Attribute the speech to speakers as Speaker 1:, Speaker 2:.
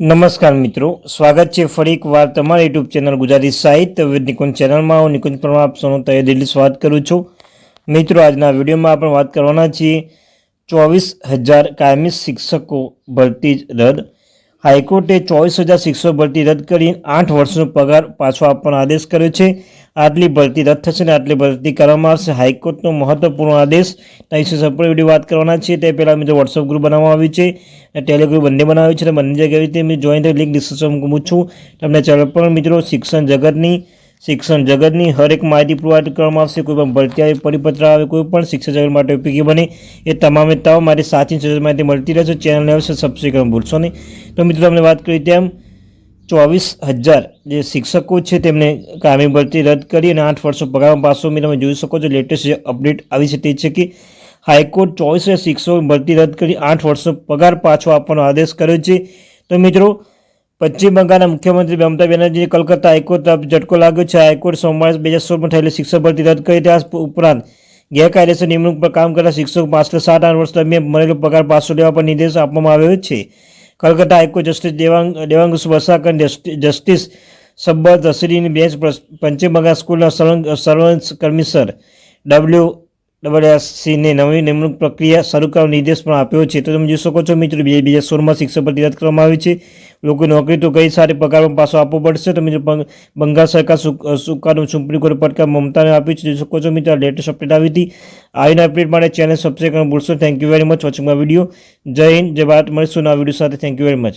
Speaker 1: નમસ્કાર મિત્રો, સ્વાગત છે ફરી એક વાર તમારા યુટ્યુબ ચેનલ ગુજરાતી સાહિત્ય વિવિધ નિકુંજ ચેનલમાં. હું નિકુંજ પરમાર, આપ સૌનું તહે દિલ્હી સ્વાગત કરું છું. મિત્રો, આજના વિડીયોમાં આપણે વાત કરવાના છીએ ચોવીસ હજાર કાયમી શિક્ષકો ભરતી રદ. હાઈકોર્ટે ચોવીસ હજાર શિક્ષકો ભરતી રદ કરી આઠ વર્ષનો પગાર પાછો આપવાનો આદેશ કર્યો છે. આટલી ભરતી રદ થશે ને આટલી ભરતી કરવામાં આવશે. હાઈકોર્ટનો મહત્વપૂર્ણ આદેશ તો વિશે સંપૂર્ણ વીડિયો વાત કરવાના છીએ. તે પહેલાં મિત્રો વોટ્સઅપ ગ્રુપ બનાવવામાં આવ્યું છે અને ટેલિગ્રુપ બંને બનાવ્યું છે અને બંને જગ્યાએ રીતે મેં જોઈન થઈ લિંક ડિસ્ક્રિપ્શન મૂકું છું. તમને ચેનલ પર મિત્રો શિક્ષણ જગતની શિક્ષણ જગતની હરેક માહિતી પ્રોવાઈડ કરવામાં આવશે. કોઈ પણ ભરતી આવે, પરિપત્ર આવે, કોઈ પણ શિક્ષણ જગત માટે ઉપયોગી બને, એ તમામે તમામ મારી સાચી માહિતી મળતી રહેશે. ચેનલને આવશે સબસ્ક્રાઈબ ભૂલશો નહીં. તો મિત્રો તમને વાત કરી તેમ ચોવીસ હજાર જે શિક્ષકો છે તેમને કામી ભરતી રદ કરી અને આઠ વર્ષો પગાર પાસો મેં તમે જોઈ શકો છો લેટેસ્ટ જે અપડેટ આવી છે તે છે કે હાઈકોર્ટ ચોવીસ હજાર શિક્ષકો ભરતી રદ કરી, આઠ વર્ષો પગાર પાછો આપવાનો આદેશ કર્યો છે. તો મિત્રો, પશ્ચિમ બંગાળના મુખ્યમંત્રી મમતા બેનર્જીએ કલકત્તા હાઈકોર્ટ તરફ ઝટકો લાગ્યો છે. હાઈકોર્ટ સોમવારે બે હજાર સોળમાં થયેલી શિક્ષક ભરતી રદ કરી ત્યાં ઉપરાંત ગેરકાયદેસર નિમણૂક પર કામ કરતા શિક્ષકો પાછળ સાત આઠ વર્ષ દરમિયાન મળેલો પગાર પાછો લેવા પર નિર્દેશ આપવામાં આવ્યો છે. Calcutta high court justice Devang Devang અને જસ્ટિસ સબ્બર તસરીની બેન્ચ પશ્ચિમ બંગાળ સ્કૂલના સર્વ સર્વન્સ કમિશનર ડબલ્યુ ડબલ્યુએસસીને નવી નિમણૂક પ્રક્રિયા શરૂ કરવાનો નિર્દેશ પણ આપ્યો છે. તો તમે જોઈ શકો છો મિત્રો બે બીજા સોળમાં શિક્ષક પર તિરાદ કરવામાં આવી છે. લોકો નોકરી તો ગઈ સારી પગારમાં પાછો આપવો પડશે. તો મિત્રો બંગાળ સરકાર સુકાનું સુપ્રીમ કોર્ટ પડકાર મમતાને આપ્યું છે. જોઈ શકો છો મિત્રો લેટેસ્ટ અપડેટ આવી હતી. આવીને અપડેટ માટે ચેનલ સબસ્ક્રાઈબ કરવાનું ભૂલશો thank you very much watching my video Jai Hind, Jai Bharat. મળીશું નવા વીડિયો સાથે. Thank you very much